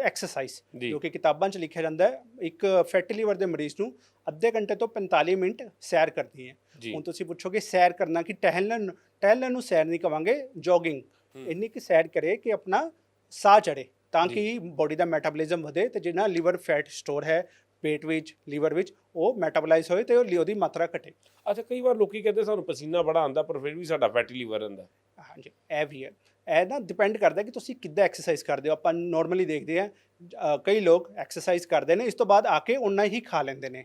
Speaker 1: ਐਕਸਰਸਾਈਜ਼
Speaker 2: ਜੀ।
Speaker 1: ਜੋ ਕਿ ਕਿਤਾਬਾਂ 'ਚ ਲਿਖਿਆ ਜਾਂਦਾ ਹੈ। ਇੱਕ ਫੈਟੀ ਲੀਵਰ ਦੇ ਮਰੀਜ਼ ਨੂੰ ਅੱਧੇ ਘੰਟੇ ਤੋਂ 45 ਮਿੰਟ ਸੈਰ ਕਰਨੀ ਹੈ। ਹੁਣ ਤੁਸੀਂ ਪੁੱਛੋਗੇ ਸੈਰ ਕਰਨਾ ਕਿ ਟਹਿਲਣ ਟਹਿਲਣ ਨੂੰ ਸੈਰ ਨਹੀਂ ਕਵਾਂਗੇ ਜੋਗਿੰਗ। ਇੰਨੀ ਕਿ ਸੈਰ ਕਰੇ ਕਿ ਆਪਣਾ ਸਾਹ ਚੜੇ ਤਾਂ। ਕਿ ਬੋਡੀ ਦਾ ਮੈਟਾਬੋਲਿਜ਼ਮ ਵਧੇ ਤੇ ਜਿਹੜਾ ਲੀਵਰ ਫੈਟ ਸਟੋਰ ਹੈ ਪੇਟ ਵਿੱਚ ਲੀਵਰ ਵਿੱਚ ਉਹ ਮੈਟਾਬੋਲਾਈਜ਼ ਹੋਏ ਤੇ ਉਹ ਉਹਦੀ ਮਾਤਰਾ ਘਟੇ।
Speaker 2: ਅੱਛਾ ਕਈ ਵਾਰ ਲੋਕੀ ਕਹਿੰਦੇ ਸਾਨੂੰ ਪਸੀਨਾ ਬੜਾ ਆਉਂਦਾ ਪਰ ਫਿਰ ਵੀ ਸਾਡਾ ਫੈਟੀ ਲੀਵਰ ਰਹਿੰਦਾ।
Speaker 1: ਹਾਂਜੀ ਇਹ ਵੀ ਹੈ। ਇਹ ਨਾ ਡਿਪੈਂਡ ਕਰਦਾ ਕਿ ਤੁਸੀਂ ਕਿੱਦਾਂ ਐਕਸਰਸਾਈਜ਼ ਕਰਦੇ ਹੋ। ਆਪਾਂ ਨਾਰਮਲੀ ਦੇਖਦੇ ਆ ਕਈ ਲੋਕ ਐਕਸਰਸਾਈਜ਼ ਕਰਦੇ ਨੇ ਇਸ ਤੋਂ ਬਾਅਦ ਆ ਕੇ ਉਨਾ ਹੀ ਖਾ ਲੈਂਦੇ ਨੇ।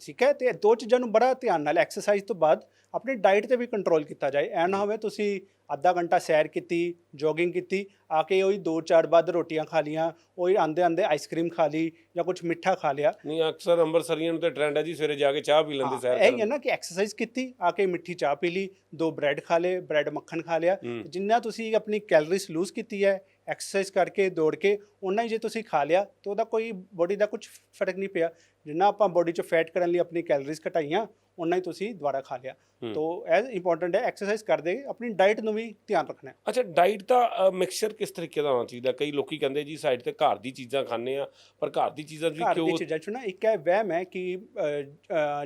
Speaker 1: ਠੀਕ ਹੈ? ਤੇ ਦੋ ਚੀਜ਼ਾਂ ਨੂੰ ਬੜਾ ਧਿਆਨ ਨਾਲ ਐਕਸਰਸਾਈਜ਼ ਤੋਂ ਬਾਅਦ ਆਪਣੀ ਡਾਈਟ ਤੇ ਵੀ ਕੰਟਰੋਲ ਕੀਤਾ ਜਾਏ। ਐ ਨਾ ਹੋਵੇ ਤੁਸੀਂ ਅੱਧਾ ਘੰਟਾ ਸੈਰ ਕੀਤੀ ਜੋਗਿੰਗ ਕੀਤੀ ਆ ਕੇ ਉਹੀ ਦੋ ਚਾਰ ਬਾਅਦ ਰੋਟੀਆਂ ਖਾ ਲੀਆਂ ਉਹੀ ਆਂਦੇ ਆਂਦੇ ਆਈਸਕ੍ਰੀਮ ਖਾ ਲਈ ਜਾਂ ਕੁਝ ਮਿੱਠਾ ਖਾ ਲਿਆ।
Speaker 2: ਨਹੀਂ ਅਕਸਰ ਅੰਮ੍ਰਿਤਸਰੀਆਂ ਨੂੰ ਤੇ ਟ੍ਰੈਂਡ ਹੈ ਜੀ ਸਵੇਰੇ ਜਾ ਕੇ ਚਾਹ ਪੀ ਲੈਂਦੇ ਸੈਰ
Speaker 1: ਇਹ ਹੀ ਨਾ ਕਿ ਐਕਸਰਸਾਈਜ਼ ਕੀਤੀ ਆ ਕੇ ਮਿੱਠੀ ਚਾਹ ਪੀ ਲਈ ਦੋ ਬ੍ਰੈਡ ਖਾ ਲਏ ਬ੍ਰੈਡ ਮੱਖਣ ਖਾ ਲਿਆ। ਜਿੰਨਾ ਤੁਸੀਂ ਆਪਣੀ ਕੈਲਰੀਜ਼ ਲੂਜ਼ ਕੀਤੀ ਹੈ ਐਕਸਰਸਾਈਜ਼ ਕਰਕੇ ਦੌੜ ਕੇ ਉਹਨਾਂ ਹੀ ਜੇ ਤੁਸੀਂ ਖਾ ਲਿਆ ਤਾਂ ਉਹਦਾ ਕੋਈ ਬੋਡੀ ਦਾ ਕੁਝ ਫ਼ਰਕ ਨਹੀਂ ਪਿਆ। ਜਿੰਨਾ ਆਪਾਂ ਬੋਡੀ 'ਚ ਫੈਟ ਕਰਨ ਲਈ ਆਪਣੀ ਕੈਲਰੀਜ਼ ਘਟਾਈਆਂ ਉਨਾ ਹੀ ਤੁਸੀਂ ਦੁਬਾਰਾ ਖਾ ਲਿਆ। ਤੋ ਐਜ਼ ਇੰਪੋਰਟੈਂਟ ਹੈ ਐਕਸਰਸਾਈਜ਼ ਕਰਦੇ ਆਪਣੀ ਡਾਈਟ ਨੂੰ ਵੀ ਧਿਆਨ ਰੱਖਣਾ ਹੈ।
Speaker 2: ਅੱਛਾ ਡਾਈਟ ਦਾ ਮਿਕਸਚਰ ਕਿਸ ਤਰੀਕੇ ਦਾ ਹੋਣਾ ਚਾਹੀਦਾ? ਕਈ ਲੋਕੀ ਕਹਿੰਦੇ ਜੀ ਸਾਈਡ ਤੇ ਘਰ ਦੀ ਚੀਜ਼ਾਂ ਖਾਂਦੇ ਆ ਪਰ ਘਰ ਦੀ ਚੀਜ਼ਾਂ 'ਚ ਵੀ
Speaker 1: ਘਰ ਦੀ
Speaker 2: ਕਿਉਂ
Speaker 1: ਚੀਜ਼ਾਂ ਇੱਕ ਹੈ ਵਹਿਮ ਹੈ ਕਿ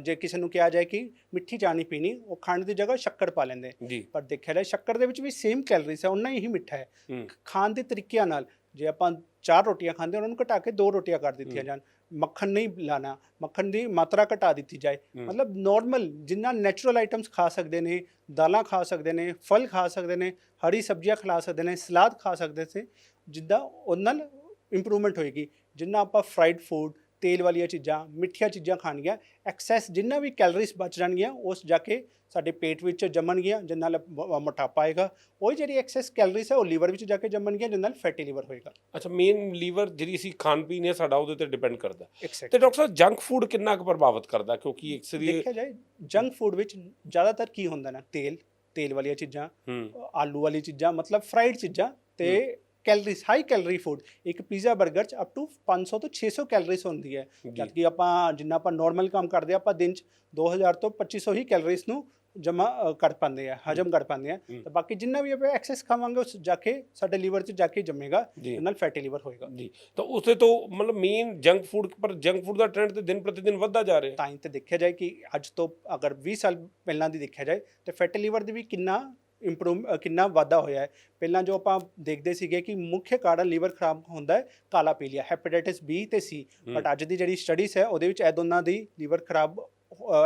Speaker 1: ਜੇ ਕਿਸੇ ਨੂੰ ਕਿਹਾ ਜਾਏ ਕਿ ਮਿੱਠੀ ਚਾਹ ਨਹੀਂ ਪੀਣੀ ਉਹ ਖੰਡ ਦੀ ਜਗ੍ਹਾ ਸ਼ੱਕਰ ਪਾ ਲੈਂਦੇ।
Speaker 2: ਜੀ।
Speaker 1: ਪਰ ਦੇਖਿਆ ਜਾਏ ਸ਼ੱਕਰ ਦੇ ਵਿੱਚ ਵੀ ਸੇਮ ਕੈਲਰੀਜ਼ ਹੈ ਉਨਾ ਹੀ ਮਿੱਠਾ ਹੈ। ਖਾਣ ਦੇ ਤਰੀਕਿਆਂ ਨਾਲ ਜੇ ਆਪਾਂ ਚਾਰ ਰੋਟੀਆਂ ਖਾਂਦੇ ਉਹਨਾਂ ਨੂੰ ਘਟਾ ਕੇ ਦੋ ਰੋਟੀਆਂ ਕਰ ਦਿੱਤੀਆਂ। ਜਾਣ। ਮੱਖਣ ਨਹੀਂ ਲਾਣਾ ਮੱਖਣ ਦੀ ਮਾਤਰਾ ਘਟਾ ਦਿੱਤੀ ਜਾਏ। ਮਤਲਬ ਨਾਰਮਲ ਜਿੰਨਾ ਨੈਚੁਰਲ ਆਈਟਮਸ ਖਾ ਸਕਦੇ ਨੇ ਦਾਲਾਂ ਖਾ ਸਕਦੇ ਨੇ ਫਲ ਖਾ ਸਕਦੇ ਨੇ ਹਰੀ ਸਬਜ਼ੀਆਂ ਖਾ ਸਕਦੇ ਨੇ ਸਲਾਦ ਖਾ ਸਕਦੇ ਸੀ ਜਿੱਦਾਂ ਉਹਨਾਂ ਨਾਲ ਇੰਪਰੂਵਮੈਂਟ ਹੋਏਗੀ ਜਿੰਨਾ ਆਪਾਂ ਫਰਾਈਡ ਫੂਡ ਤੇਲ ਵਾਲੀਆਂ ਚੀਜ਼ਾਂ ਮਿੱਠੀਆਂ ਚੀਜ਼ਾਂ ਖਾਣਗੀਆਂ। ਐਕਸੈਸ ਜਿੰਨਾ ਵੀ ਕੈਲਰੀਜ਼ ਬਚ ਜਾਣਗੀਆਂ ਉਸ ਜਾ ਕੇ ਸਾਡੇ ਪੇਟ ਵਿੱਚ ਜੰਮਣਗੀਆਂ ਜਿਸ ਨਾਲ ਮ- ਮੋਟਾਪਾ ਆਏਗਾ। ਉਹ ਜਿਹੜੀ ਐਕਸੈਸ ਕੈਲਰੀਜ਼ ਹੈ ਉਹ ਲੀਵਰ ਵਿੱਚ ਜਾ ਕੇ ਜੰਮਣਗੀਆਂ ਜਿਸ ਨਾਲ ਫੈਟੀ ਲੀਵਰ ਹੋਏਗਾ।
Speaker 2: ਅੱਛਾ ਮੇਨ ਲੀਵਰ ਜਿਹੜੀ ਅਸੀਂ ਖਾਣ ਪੀਣ ਹੈ ਸਾਡਾ ਉਹਦੇ ਤੇ ਡਿਪੈਂਡ ਕਰਦਾ। ਤੇ ਡਾਕਟਰ ਸਾਹਿਬ ਜੰਕ ਫੂਡ ਕਿੰਨਾ ਕੁ ਪ੍ਰਭਾਵਿਤ ਕਰਦਾ? ਕਿਉਂਕਿ ਇੱਕ ਸਰੀ
Speaker 1: ਦੇਖਿਆ ਜਾਏ ਜੰਕ ਫੂਡ ਵਿੱਚ ਜ਼ਿਆਦਾਤਰ ਕੀ ਹੁੰਦਾ ਨਾ? ਤੇਲ ਤੇਲ ਵਾਲੀਆਂ ਚੀਜ਼ਾਂ
Speaker 2: ਹੂੰ।
Speaker 1: ਆਲੂ ਵਾਲੀ ਚੀਜ਼ਾਂ ਮਤਲਬ ਫਰਾਈਡ ਚੀਜ਼ਾਂ ਤੇ ਕੈਲਰੀਜ਼ ਹਾਈ ਕੈਲਰੀ ਫੂਡ ਇੱਕ ਪੀਜ਼ਾ 버ਗਰ ਚ ਅਪ ਟੂ 500 ਤੋਂ 600 ਕੈਲਰੀਜ਼ ਹੁੰਦੀ ਹੈ।
Speaker 2: ਜੀ।
Speaker 1: ਜਦ ਕਿ ਆਪਾਂ ਜਿੰਨਾ ਆਪਾਂ ਨਾਰਮਲ ਕੰਮ ਕਰਦੇ ਆ ਆਪਾਂ ਦਿਨ ਚ 2000 ਤੋਂ 2500 ਹੀ ਕੈਲਰੀਜ਼ ਨੂੰ ਜਮਾ ਕਰ ਪਾਉਂਦੇ ਆ ਹਜਮ ਕਰ ਪਾਉਂਦੇ ਆ। ਤੇ ਬਾਕੀ ਜਿੰਨਾ ਵੀ ਆਪਾਂ ਐਕਸੈਸ ਖਾਵਾਂਗੇ ਉਸ ਜਾ ਕੇ ਸਾਡੇ ਲੀਵਰ ਚ ਜਾ। ਕੇ ਜੰਮੇਗਾ ਨਾਲ ਫੈਟੀ ਲੀਵਰ ਹੋਏਗਾ।
Speaker 2: ਜੀ। ਤਾਂ ਉਸੇ ਤੋਂ ਮਤਲਬ ਮੇਨ ਜੰਕ ਫੂਡ ਪਰ ਜੰਕ ਫੂਡ ਦਾ ਟ੍ਰੈਂਡ ਤੇ ਦਿਨ ਪ੍ਰਤੀ ਦਿਨ ਵੱਧਦਾ ਜਾ ਰਿਹਾ
Speaker 1: ਤਾਂ ਹੀ ਤੇ ਦੇਖਿਆ ਜਾਏ ਕਿ ਅੱਜ ਤੋਂ ਅਗਰ 20 ਸਾਲ ਪਹਿਲਾਂ ਦੀ ਦੇਖਿਆ ਜਾਏ ਤੇ ਫੈਟੀ ਲੀਵਰ ਦੀ ਵੀ ਕਿੰਨਾ ਇੰਪਰੂਵ ਕਿੰਨਾ ਵਾਧਾ ਹੋਇਆ ਹੈ ਪਹਿਲਾਂ ਜੋ ਆਪਾਂ ਦੇਖਦੇ ਸੀਗੇ ਕਿ ਮੁੱਖ ਕਾਰਨ ਲੀਵਰ ਖਰਾਬ ਹੁੰਦਾ ਹੈ ਕਾਲਾ ਪੀਲੀਆ ਹੈਪੇਟਾਈਟਿਸ ਬੀ ਤੇ ਸੀ। ਬਟ ਅੱਜ ਦੀ ਜਿਹੜੀ ਸਟੱਡੀਜ਼ ਹੈ ਉਹਦੇ ਵਿੱਚ ਇਹ ਦੋਨਾਂ ਦੀ ਲੀਵਰ ਖਰਾਬ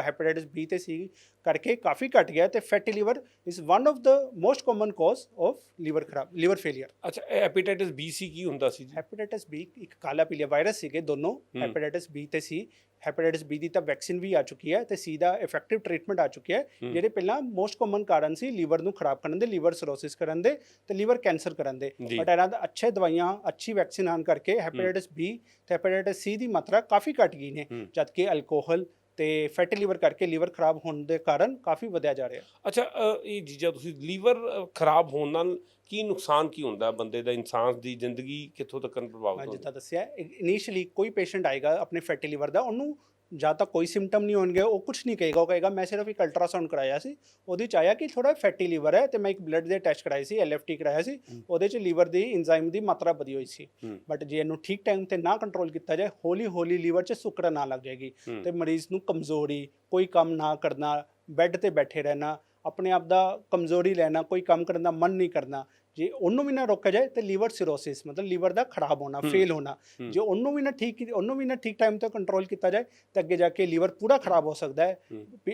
Speaker 1: ਹੈਪੇਟਾਈਟਿਸ ਬੀ ਤੇ ਸੀ ਕਰਕੇ ਕਾਫੀ ਘਟ ਗਿਆ ਤੇ fatty liver is one of the most common cause of liver ਖਰਾਬ ਲੀਵਰ ਫੇਲਿਅਰ
Speaker 2: ਅੱਛਾ ਹੈਪੇਟਾਈਟਿਸ ਬੀ ਸੀ ਕੀ ਹੁੰਦਾ ਸੀ ਜੀ
Speaker 1: ਹੈਪੇਟਾਈਟਿਸ ਬੀ ਇੱਕ ਕਾਲਾ ਪੀਲੀਆ ਵਾਇਰਸ ਸੀਗੇ ਦੋਨੋਂ। ਹੈਪੇਟਾਈਟਿਸ ਬੀ ਤੇ ਸੀ ਹੈਪੇਟਾਈਟਿਸ ਬੀ ਦੀ ਤਾਂ ਵੈਕਸੀਨ ਵੀ ਆ ਚੁੱਕੀ ਹੈ ਤੇ ਸੀ ਦਾ ਇਫੈਕਟਿਵ ਟ੍ਰੀਟਮੈਂਟ ਆ ਚੁੱਕਿਆ ਹੈ। ਜਿਹੜੇ ਪਹਿਲਾਂ ਮੋਸਟ ਕਾਮਨ ਕਾਰਨ ਸੀ ਲੀਵਰ ਨੂੰ ਖਰਾਬ ਕਰਨ ਦੇ ਲੀਵਰ ਸਰੋਸਿਸ ਕਰਨ ਦੇ ਤੇ ਲੀਵਰ ਕੈਂਸਰ ਕਰਨ ਦੇ ਬਟ ਇਹਨਾਂ ਦਾ ਅੱਛੇ ਦਵਾਈਆਂ ਅੱਛੀ ਵੈਕਸੀਨ ਆਉਣ ਕਰਕੇ ਹੈਪੇਟਾਈਟਿਸ ਬੀ ਤੇ ਹੈਪੇਟਾਈਟਿਸ ਸੀ ਦੀ ਮਾਤਰਾ ਕਾਫੀ ਘਟ ਗਈ ਨੇ। ਜਦਕਿ ਅਲਕੋਹਲ ਤੇ ਫੈਟੀ ਲੀਵਰ ਕਰਕੇ ਲੀਵਰ ਖਰਾਬ ਹੋਣ ਦੇ ਕਾਰਨ ਕਾਫੀ ਵਧਿਆ ਜਾ ਰਿਹਾ।
Speaker 2: ਅੱਛਾ ਅ, ਇਹ ਚੀਜ਼ਾਂ ਤੁਸੀਂ ਲੀਵਰ ਖਰਾਬ ਹੋਣ ਨਾਲ ਕੀ ਨੁਕਸਾਨ ਕੀ ਹੁੰਦਾ ਬੰਦੇ ਦਾ ਇਨਸਾਨ ਦੀ ਜ਼ਿੰਦਗੀ ਕਿੱਥੋਂ ਤੱਕ
Speaker 1: ਮੈਂ
Speaker 2: ਪ੍ਰਭਾਵਿਤ ਹੁੰਦੀ?
Speaker 1: ਜਿੱਦਾਂ ਦੱਸਿਆ ਇਨੀਸ਼ੀਅਲੀ ਕੋਈ ਪੇਸ਼ੈਂਟ ਆਏਗਾ ਆਪਣੇ ਫੈਟੀ ਲੀਵਰ ਦਾ ਉਹਨੂੰ ਜਾਂ ਤਾਂ ਕੋਈ ਸਿੰਪਟਮ ਨਹੀਂ ਹੋਣਗੇ ਉਹ ਕੁਝ ਨਹੀਂ ਕਹੇਗਾ ਉਹ ਕਹੇਗਾ ਮੈਂ ਸਿਰਫ ਇੱਕ ਅਲਟਰਾਸਾਊਂਡ ਕਰਾਇਆ ਸੀ ਉਹਦੇ ਚ ਆਇਆ ਕਿ ਥੋੜਾ ਫੈਟੀ ਲੀਵਰ ਹੈ ਤੇ ਮੈਂ ਇੱਕ ਬਲੱਡ ਦੇ ਟੈਸਟ ਕਰਾਏ ਸੀ ਐਲਐਫਟੀ ਕਰਾਇਆ ਸੀ। ਉਹਦੇ ਚ ਲੀਵਰ ਦੀ ਐਂਜ਼ਾਈਮ ਦੀ ਮਾਤਰਾ ਵਧੀ ਹੋਈ ਸੀ। ਬਟ ਜੇ ਇਹਨੂੰ ਠੀਕ ਟਾਈਮ ਤੇ ਨਾ ਕੰਟਰੋਲ ਕੀਤਾ ਜਾਏ ਹੌਲੀ ਹੌਲੀ ਲੀਵਰ ਚ ਸੁਕਰ ਨਾ ਲੱਗ ਜਾਏਗੀ। ਤੇ ਮਰੀਜ਼ ਨੂੰ ਕਮਜ਼ੋਰੀ ਕੋਈ ਕੰਮ ਨਾ ਕਰਨਾ ਬੈੱਡ ਤੇ ਬੈਠੇ ਰਹਿਣਾ ਆਪਣੇ ਆਪ ਦਾ ਕਮਜ਼ੋਰੀ ਲੈਣਾ ਕੋਈ ਕੰਮ ਕਰਨ ਦਾ ਮਨ ਨਹੀਂ ਕਰਨਾ ਜੇ ਉਹਨੂੰ ਵੀ ਨਾ ਰੋਕਿਆ ਜਾਏ ਤੇ ਲੀਵਰ ਸਿਰੋਸਿਸ ਮਤਲਬ ਲੀਵਰ ਦਾ ਖਰਾਬ ਹੋਣਾ। ਫੇਲ ਹੋਣਾ। ਜੇ ਉਹਨੂੰ ਵੀ ਨਾ ਠੀਕ ਉਹਨੂੰ ਵੀ ਨਾ ਠੀਕ ਟਾਈਮ ਤੇ ਕੰਟਰੋਲ ਕੀਤਾ ਜਾਏ ਤਾਂ ਅੱਗੇ ਜਾ ਕੇ ਲੀਵਰ ਪੂਰਾ ਖਰਾਬ ਹੋ ਸਕਦਾ ਹੈ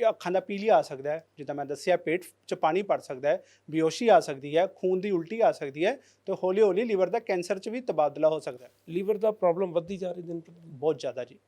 Speaker 1: ਅੱਖਾਂ ਦਾ ਪੀਲੀਆ ਆ ਸਕਦਾ ਹੈ ਜਿੱਦਾਂ ਮੈਂ ਦੱਸਿਆ ਪੇਟ 'ਚ ਪਾਣੀ ਭਰ ਸਕਦਾ ਹੈ ਬੇਹੋਸ਼ੀ ਆ ਸਕਦੀ ਹੈ ਖੂਨ ਦੀ ਉਲਟੀ ਆ ਸਕਦੀ ਹੈ ਤੇ ਹੌਲੀ ਹੌਲੀ ਲੀਵਰ ਦਾ ਕੈਂਸਰ 'ਚ ਵੀ ਤਬਾਦਲਾ ਹੋ ਸਕਦਾ ਹੈ
Speaker 2: ਲੀਵਰ ਦਾ ਪ੍ਰੋਬਲਮ ਵੱਧਦੀ ਜਾ ਰਹੀ ਦਿਨ ਪ੍ਰਤੀ ਦਿਨ
Speaker 1: ਬਹੁਤ ਜ਼ਿਆਦਾ ਜੀ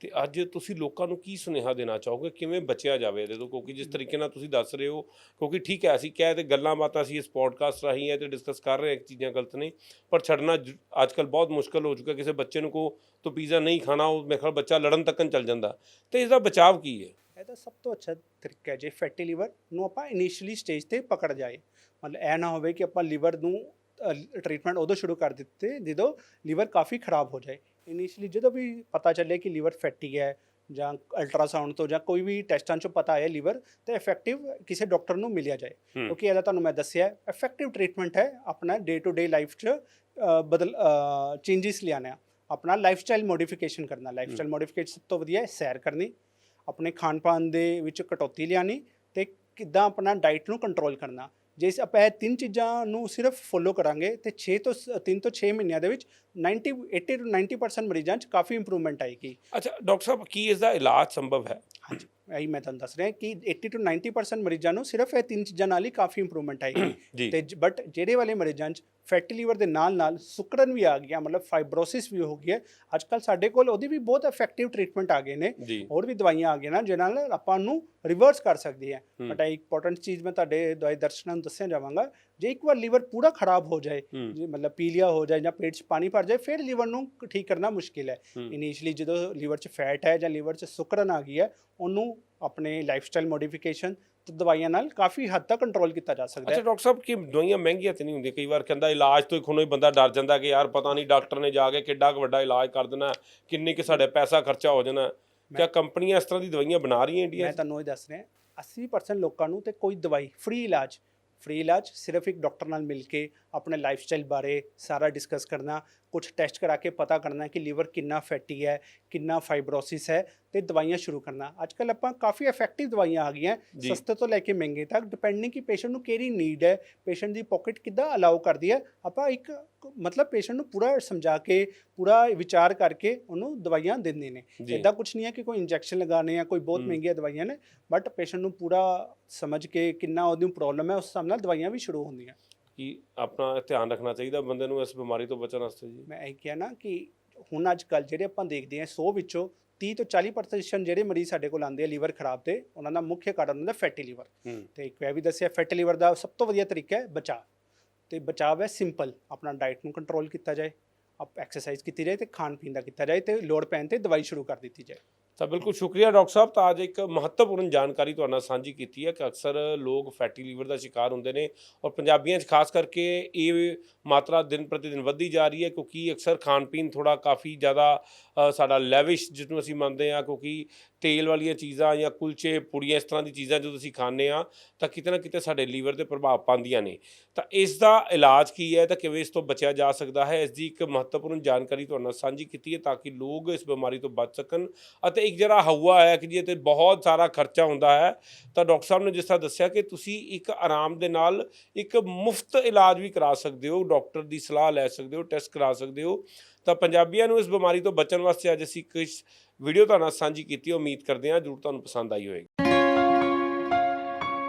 Speaker 2: ਤੇ ਅੱਜ ਤੁਸੀਂ ਲੋਕਾਂ ਨੂੰ ਕੀ ਸੁਨੇਹਾ ਦੇਣਾ ਚਾਹੋਗੇ? ਕਿਵੇਂ ਬਚਿਆ ਜਾਵੇ ਇਹਦੇ ਤੋਂ? ਕਿਉਂਕਿ ਜਿਸ ਤਰੀਕੇ ਨਾਲ ਤੁਸੀਂ ਦੱਸ ਰਹੇ ਹੋ, ਕਿਉਂਕਿ ਠੀਕ ਹੈ, ਅਸੀਂ ਕਹਿ ਤੇ ਗੱਲਾਂ ਬਾਤਾਂ ਅਸੀਂ ਇਸ ਪੋਡਕਾਸਟ ਰਾਹੀਂ ਹੈ ਤੇ ਡਿਸਕਸ ਕਰ ਰਹੇ ਹਾਂ ਚੀਜ਼ਾਂ ਗਲਤ ਨੇ, ਪਰ ਛੱਡਣਾ ਅੱਜ ਕੱਲ ਬਹੁਤ ਮੁਸ਼ਕਲ ਹੋ ਚੁੱਕਾ, ਕਿਸੇ ਬੱਚੇ ਨੂੰ ਕੋ ਤੋ ਪੀਜ਼ਾ ਨਹੀਂ ਖਾਣਾ, ਉਹ ਮੇਰੇ ਖਿਆਲ ਬੱਚਾ ਲੜਨ ਤੱਕਨ ਚੱਲ ਜਾਂਦਾ। ਤੇ ਇਸ ਦਾ ਬਚਾਅ ਕੀ ਹੈ?
Speaker 1: ਇਹਦਾ ਸਭ ਤੋਂ ਅੱਛਾ ਤਰੀਕਾ ਜੇ ਫੈਟੀ ਲੀਵਰ ਨੂੰ ਆਪਾਂ ਇਨੀਸ਼ੀਅਲੀ ਸਟੇਜ ਤੇ ਪਕੜ ਜਾਏ। ਮਤਲਬ ਇਹ ਨਾ ਹੋਵੇ ਕਿ ਆਪਾਂ ਲੀਵਰ ਨੂੰ ਟ੍ਰੀਟਮੈਂਟ ਉਦੋਂ ਸ਼ੁਰੂ ਕਰ ਦਿੱਤੇ, ਜਦੋਂ ਲੀਵਰ ਕਾਫੀ ਖਰਾਬ ਹੋ ਜਾਏ। ਇਨੀਸ਼ੀਅਲੀ ਜਦੋਂ ਵੀ ਪਤਾ ਚੱਲੇ ਕਿ ਲੀਵਰ ਫੈਟੀ ਹੈ ਜਾਂ ਅਲਟਰਾਸਾਊਂਡ ਤੋਂ ਜਾਂ ਕੋਈ ਵੀ ਟੈਸਟਾਂ ਚੋਂ ਪਤਾ ਆਇਆ ਲੀਵਰ ਤੇ ਇਫੈਕਟਿਵ ਕਿਸੇ ਡਾਕਟਰ ਨੂੰ ਮਿਲਿਆ ਜਾਏ। ਕਿਉਂਕਿ ਇਹਦਾ ਤੁਹਾਨੂੰ ਮੈਂ ਦੱਸਿਆ ਇਫੈਕਟਿਵ ਟ੍ਰੀਟਮੈਂਟ ਹੈ ਆਪਣਾ ਡੇ ਟੂ ਡੇ ਲਾਈਫ 'ਚ ਬਦਲ ਚੇਂਜਸ ਲਿਆਣਾ ਆਪਣਾ ਲਾਈਫਸਟਾਈਲ ਮੋਡੀਫਿਕੇਸ਼ਨ ਕਰਨਾ। ਲਾਈਫਸਟਾਈਲ ਮੋਡੀਫਿਕੇਸ਼ਨ ਸਭ ਤੋਂ ਵਧੀਆ ਹੈ ਸੈਰ ਕਰਨੀ ਆਪਣੇ ਖਾਣ ਪਾਣ ਦੇ ਵਿੱਚ ਕਟੌਤੀ ਲਿਆਣੀ ਤੇ ਕਿੱਦਾਂ ਆਪਣਾ ਡਾਈਟ ਨੂੰ ਕੰਟਰੋਲ ਕਰਨਾ। ਜੇ ਆਪਾਂ ਇਹ ਤਿੰਨ ਚੀਜ਼ਾਂ ਨੂੰ ਸਿਰਫ ਫੋਲੋ ਕਰਾਂਗੇ ਤੇ 6 ਤੋਂ 3 ਤੋਂ 6 ਮਹੀਨਿਆਂ ਦੇ ਵਿੱਚ 90 80 ਤੋਂ 90% ਮਰੀਜ਼ਾਂ 'ਚ ਕਾਫੀ ਇੰਪਰੂਵਮੈਂਟ ਆਏਗੀ।
Speaker 2: ਅੱਛਾ ਡਾਕਟਰ ਸਾਹਿਬ ਕੀ ਇਸ ਦਾ ਇਲਾਜ ਸੰਭਵ ਹੈ?
Speaker 1: ਹਾਂਜੀ ਇਹੀ ਮੈਂ ਤੁਹਾਨੂੰ ਦੱਸ ਰਿਹਾ ਕਿ 80 ਤੋਂ 90% ਮਰੀਜ਼ਾਂ ਨੂੰ ਸਿਰਫ ਇਹ ਤਿੰਨ ਚੀਜ਼ਾਂ ਨਾਲ ਹੀ ਕਾਫੀ ਇੰਪਰੂਵਮੈਂਟ ਆਏਗੀ। (clears throat) ਤੇ ਬਟ ਜਿਹੜੇ ਵਾਲੇ ਮਰੀਜ਼ਾਂ 'ਚ ਫੈਟੀ ਲੀਵਰ ਦੇ ਨਾਲ ਨਾਲ ਸੁਕਰਨ ਵੀ ਆ ਗਿਆ ਮਤਲਬ ਫਾਈਬਰੋਸਿਸ ਵੀ ਹੋ ਗਈ ਹੈ ਅੱਜ ਕੱਲ ਸਾਡੇ ਕੋਲ ਉਹਦੀ ਵੀ ਬਹੁਤ ਇਫੈਕਟਿਵ ਟ੍ਰੀਟਮੈਂਟ ਆ ਗਏ ਨੇ। ਹੋਰ ਵੀ ਦਵਾਈਆਂ ਆ ਗਈਆਂ ਨਾ ਜਿਹਨਾਂ ਨਾਲ ਆਪਾਂ ਨੂੰ ਰਿਵਰਸ ਕਰ ਸਕਦੀ ਹੂੰ। ਬਟ ਇਹ ਇੰਪੋਰਟੈਂਟ ਚੀਜ਼ ਮੈਂ ਤੁਹਾਡੇ ਦਵਾਈ ਦਰਸ਼ਨਾਂ ਨੂੰ ਦੱਸਿਆ ਜਾਵਾਂਗਾ ਜੇ ਇੱਕ ਵਾਰ ਲੀਵਰ ਪੂਰਾ ਖਰਾਬ ਹੋ ਜਾਏ
Speaker 2: ਹੂੰ।
Speaker 1: ਜੇ ਮਤਲਬ ਪੀਲੀਆ ਹੋ ਜਾਏ ਜਾਂ ਪੇਟ 'ਚ ਪਾਣੀ ਭਰ ਜਾਏ ਫਿਰ ਲੀਵਰ ਨੂੰ ਠੀਕ ਕਰਨਾ ਮੁਸ਼ਕਿਲ ਹੈ।
Speaker 2: ਹੂੰ।
Speaker 1: ਇਨੀਸ਼ੀਅਲੀ ਜਦੋਂ ਲੀਵਰ 'ਚ ਫੈਟ ਹੈ ਜਾਂ ਲੀਵਰ 'ਚ ਸੁਕਰਨ ਆ ਗਈ ਹੈ ਉਹਨੂੰ ਆਪਣੇ ਲਾਈਫਸਟਾਈਲ ਮੋਡੀਫਿਕੇਸ਼ਨ ਤੇ ਦਵਾਈਆਂ ਨਾਲ ਕਾਫੀ ਹੱਦ ਤੱਕ ਕੰਟਰੋਲ ਕੀਤਾ ਜਾ ਸਕਦਾ
Speaker 2: ਅੱਛਾ
Speaker 1: ਹੈ
Speaker 2: ਡਾਕਟਰ ਸਾਹਿਬ ਕੀ ਦਵਾਈਆਂ ਮਹਿੰਗੀਆਂ ਤੇ ਨਹੀਂ ਹੁੰਦੀਆਂ? ਕਈ ਵਾਰ ਕਹਿੰਦਾ ਇਲਾਜ ਤੋਂ ਖੁਣੋ ਹੀ ਬੰਦਾ ਡਰ ਜਾਂਦਾ ਕਿ ਯਾਰ ਪਤਾ ਨਹੀਂ ਡਾਕਟਰ ਨੇ ਜਾ ਕੇ ਕਿੱਡਾ ਕੁ ਵੱਡਾ ਇਲਾਜ ਕਰ ਦੇਣਾ ਕਿੰਨੇ ਕਿ ਸਾਡੇ ਪੈਸਾ ਖਰਚਾ ਹੋ ਜਾਣਾ। ਕਿਆ ਕੰਪਨੀਆਂ ਇਸ ਤਰ੍ਹਾਂ ਦੀ ਦਵਾਈਆਂ ਬਣਾ ਰਹੀਆਂ ਇੰਡੀਆ
Speaker 1: ਮੈਂ ਤੁਹਾਨੂੰ ਇਹ ਦੱਸ ਰਿਹਾ 80% ਲੋਕਾਂ ਨੂੰ ਤੇ ਕੋਈ ਦਵਾਈ ਫ੍ਰੀ ਇਲਾਜ ਫ੍ਰੀ ਇਲਾਜ ਸਿਰਫ ਇੱਕ ਡਾਕਟਰ ਨਾਲ ਮਿਲ ਕੇ ਆਪਣੇ ਲਾਈਫਸਟਾਈਲ ਬਾਰੇ ਸਾਰਾ ਡਿਸਕਸ ਕਰਨਾ ਕੁਝ ਟੈਸਟ ਕਰਾ ਕੇ ਪਤਾ ਕਰਨਾ ਕਿ ਲੀਵਰ ਕਿੰਨਾ ਫੈਟੀ ਹੈ ਕਿੰਨਾ ਫਾਈਬਰੋਸਿਸ ਹੈ ਤੇ ਦਵਾਈਆਂ ਸ਼ੁਰੂ ਕਰਨਾ ਅੱਜ ਕੱਲ ਆਪਾਂ ਕਾਫੀ ਇਫੈਕਟਿਵ ਦਵਾਈਆਂ ਆ ਗਈਆਂ। ਸਸਤੇ ਤੋਂ ਲੈ ਕੇ ਮਹਿੰਗੇ ਤੱਕ ਡਿਪੈਂਡਿੰਗ ਕਿ ਪੇਸ਼ੈਂਟ ਨੂੰ ਕਿਹੜੀ ਨੀਡ ਹੈ ਪੇਸ਼ੈਂਟ ਦੀ ਪਾਕਟ ਕਿੱਦਾਂ ਅਲਾਉ ਕਰਦੀ ਹੈ ਆਪਾਂ ਇੱਕ ਮਤਲਬ ਪੇਸ਼ੈਂਟ ਨੂੰ ਪੂਰਾ ਸਮਝਾ ਕੇ ਪੂਰਾ ਵਿਚਾਰ ਕਰਕੇ ਉਹਨੂੰ ਦਵਾਈਆਂ ਦਿੰਦੇ ਨੇ ਇਦਾਂ ਕੁਝ ਨਹੀਂ ਹੈ ਕਿ ਕੋਈ ਇੰਜੈਕਸ਼ਨ ਲਗਾਣੇ ਆ ਕੋਈ ਬਹੁਤ। ਮਹਿੰਗੀਆਂ ਦਵਾਈਆਂ ਨੇ ਬਟ ਪੇਸ਼ੈਂਟ ਨੂੰ ਪੂਰਾ ਸਮਝ ਕੇ ਕਿੰਨਾ ਉਹਨੂੰ ਪ੍ਰੋਬਲਮ ਹੈ ਉਸ ਹਿਸਾਬ ਨਾਲ ਦਵਾਈਆਂ ਵੀ ਸ਼ੁਰੂ ਹੁੰਦੀਆਂ
Speaker 2: ਕਿ ਆਪਣਾ ਧਿਆਨ ਰੱਖਣਾ ਚਾਹੀਦਾ ਬੰਦੇ ਨੂੰ ਇਸ ਬਿਮਾਰੀ ਤੋਂ ਬਚਣ ਵਾਸਤੇ ਜੀ।
Speaker 1: ਮੈਂ ਇਹ ਕਿਹਾ ਨਾ ਕਿ ਹੁਣ ਅੱਜ ਕੱਲ ਜਿਹੜੇ ਆਪਾਂ ਦੇਖਦੇ ਹਾਂ 100 ਵਿੱਚੋਂ 30 ਤੋਂ 40% ਜਿਹੜੇ ਮਰੀਜ਼ ਸਾਡੇ ਕੋਲ ਆਉਂਦੇ ਆ ਲੀਵਰ ਖਰਾਬ ਤੇ ਉਹਨਾਂ ਦਾ ਮੁੱਖ ਕਾਰਨ ਹੁੰਦਾ ਫੈਟੀ ਲੀਵਰ। ਤੇ ਇੱਕ ਮੈਂ ਵੀ ਦੱਸਿਆ ਫੈਟੀ ਲੀਵਰ ਦਾ ਸਭ ਤੋਂ ਵਧੀਆ ਤਰੀਕਾ ਹੈ ਬਚਾਅ। ਤੇ ਬਚਾਅ ਹੈ ਸਿੰਪਲ ਆਪਣਾ ਡਾਈਟ ਨੂੰ ਕੰਟਰੋਲ ਕੀਤਾ ਜਾਏ ਆਪ ਐਕਸਰਸਾਈਜ਼ ਕੀਤੀ ਜਾਏ ਤੇ ਖਾਣ ਪੀਣ ਦਾ ਕੀਤਾ ਜਾਏ ਤੇ ਲੋੜ ਪੈਣ ਤੇ ਦਵਾਈ ਸ਼ੁਰੂ ਕਰ ਦਿੱਤੀ ਜਾਏ।
Speaker 2: ਤਾਂ ਬਿਲਕੁਲ ਸ਼ੁਕਰੀਆ ਡਾਕਟਰ ਸਾਹਿਬ, ਤਾਂ ਅੱਜ ਇੱਕ ਮਹੱਤਵਪੂਰਨ ਜਾਣਕਾਰੀ ਤੁਹਾਡੇ ਨਾਲ ਸਾਂਝੀ ਕੀਤੀ ਹੈ ਕਿ ਅਕਸਰ ਲੋਕ ਫੈਟੀ ਲੀਵਰ ਦਾ ਸ਼ਿਕਾਰ ਹੁੰਦੇ ਨੇ ਔਰ ਪੰਜਾਬੀਆਂ 'ਚ ਖਾਸ ਕਰਕੇ ਇਹ ਮਾਤਰਾ ਦਿਨ ਪ੍ਰਤੀ ਦਿਨ ਵੱਧਦੀ ਜਾ ਰਹੀ ਹੈ ਕਿਉਂਕਿ ਅਕਸਰ ਖਾਣ ਪੀਣ ਥੋੜਾ ਕਾਫੀ ਜ਼ਿਆਦਾ ਸਾਡਾ ਲੈਵਿਸ਼ ਜਿਸ ਨੂੰ ਅਸੀਂ ਮੰਨਦੇ ਹਾਂ ਕਿਉਂਕਿ ਤੇਲ ਵਾਲੀਆਂ ਚੀਜ਼ਾਂ ਜਾਂ ਕੁਲਚੇ, ਪੁੜੀਆਂ, ਇਸ ਤਰ੍ਹਾਂ ਦੀ ਚੀਜ਼ਾਂ ਜਦੋਂ ਅਸੀਂ ਖਾਂਦੇ ਆ, ਤਾਂ ਕਿਤੇ ਨਾ ਕਿਤੇ ਸਾਡੇ ਲੀਵਰ ਤੇ ਪ੍ਰਭਾਵ ਪਾਉਂਦੀਆਂ ਨੇ। ਤਾਂ ਇਸ ਦਾ ਇਲਾਜ ਕੀ ਹੈ, ਤਾਂ ਕਿਵੇਂ ਇਸ ਤੋਂ ਬਚਿਆ ਜਾ ਸਕਦਾ ਹੈ, ਇਸ ਦੀ ਇੱਕ ਮਹੱਤਵਪੂਰਨ ਜਾਣਕਾਰੀ ਤੁਹਾਡੇ ਨਾਲ ਸਾਂਝੀ ਕੀਤੀ ਹੈ, ਤਾਂ ਕਿ ਲੋਕ ਇਸ ਬਿਮਾਰੀ ਤੋਂ ਬਚ ਸਕਣ। ਅਤੇ ਇੱਕ ਜਿਹੜਾ ਹਵਾ ਹੈ ਕਿ ਜੀ ਤੇ ਬਹੁਤ ਸਾਰਾ ਖਰਚਾ ਹੁੰਦਾ ਹੈ, ਤਾਂ ਡਾਕਟਰ ਸਾਹਿਬ ਨੇ ਜਿਸ ਤਰ੍ਹਾਂ ਦੱਸਿਆ ਕਿ ਤੁਸੀਂ ਇੱਕ ਆਰਾਮ ਦੇ ਨਾਲ ਇੱਕ ਮੁਫਤ ਇਲਾਜ ਵੀ ਕਰਾ ਸਕਦੇ ਹੋ, ਡਾਕਟਰ ਦੀ ਸਲਾਹ ਲੈ ਸਕਦੇ ਹੋ, ਟੈਸਟ ਕਰਾ ਸਕਦੇ ਹੋ। ਤਾਂ ਪੰਜਾਬੀਆਂ ਨੂੰ ਇਸ ਬਿਮਾਰੀ ਤੋਂ ਬਚਣ ਵਾਸਤੇ ਅੱਜ ਅਸੀਂ ਕੁਝ ਵੀਡੀਓ ਤੁਹਾਡੇ ਨਾਲ ਸਾਂਝੀ ਕੀਤੀ, ਉਮੀਦ ਕਰਦੇ ਹਾਂ ਜਰੂਰ ਤੁਹਾਨੂੰ ਪਸੰਦ ਆਈ ਹੋਵੇਗੀ।